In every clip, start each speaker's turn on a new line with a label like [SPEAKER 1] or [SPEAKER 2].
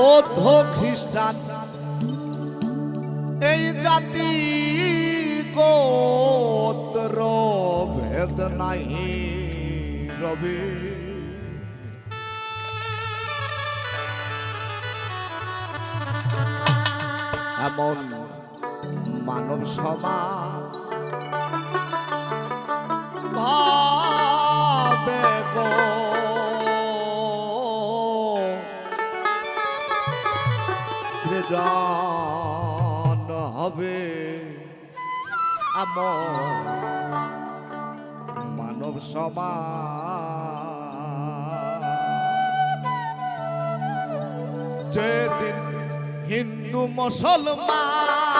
[SPEAKER 1] বৌদ্ধ খ্রিস্টান। এই জাতি গোত্র ভেদ নাই রবি। এমন মানব সমাজ জান হবে আমার মানব সমাজ। যেদিন হিন্দু মুসলমান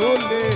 [SPEAKER 1] ভুলে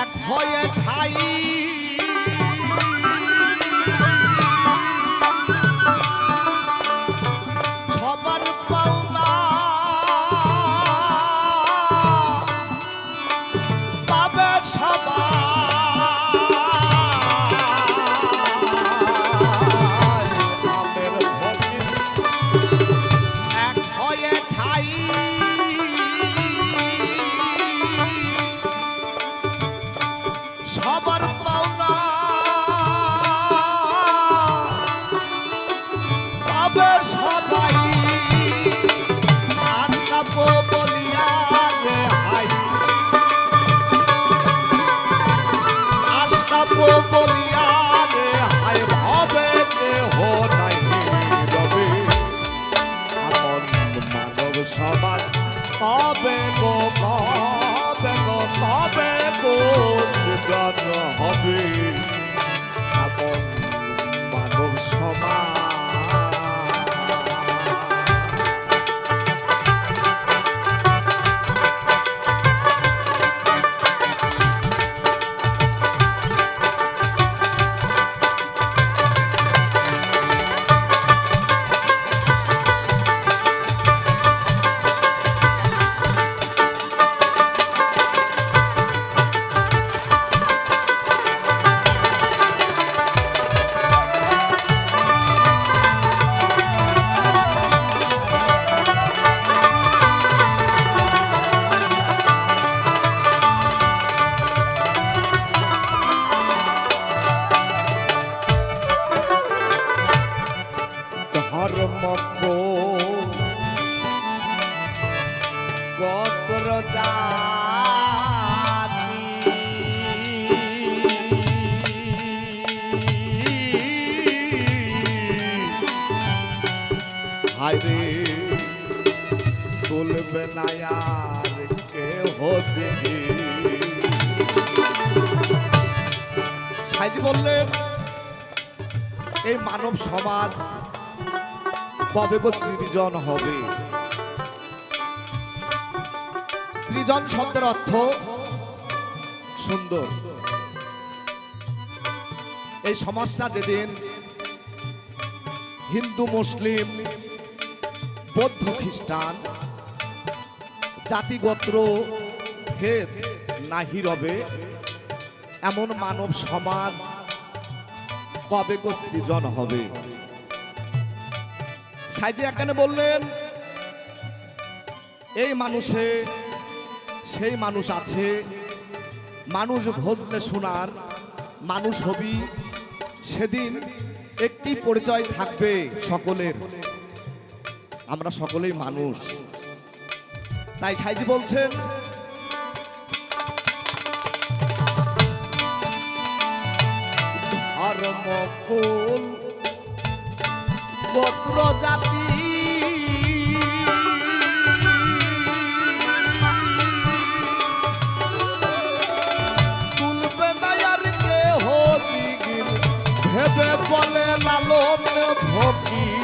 [SPEAKER 1] এক হয়ে খাই। Bobby, go, Bobby, go, Bobby, go, Bobby, go, হায়রে তুলবে সাইজি বললেন, এই মানব সমাজ কবে গো সৃজন হবে? সৃজন শব্দের অর্থ সুন্দর। এই সমাজটা যেদিন হিন্দু, মুসলিম বৌদ্ধ খ্রিস্টান, জাতিগোত্র ভেদ নাহি রবে, এমন মানব সমাজ কবে গো সৃজন হবে? সাইজি এখানে বললেন, এই মানুষে, সেই মানুষ আছে, মানুষ ভজলে শোনার, মানুষ হবি, সেদিন একটি পরিচয় থাকবে সকলের। আমরা সকলেই মানুষ। তাই সাইজি বলছেন ধর্মকুল গোত্র জাতি। আর বলে লালন ভকি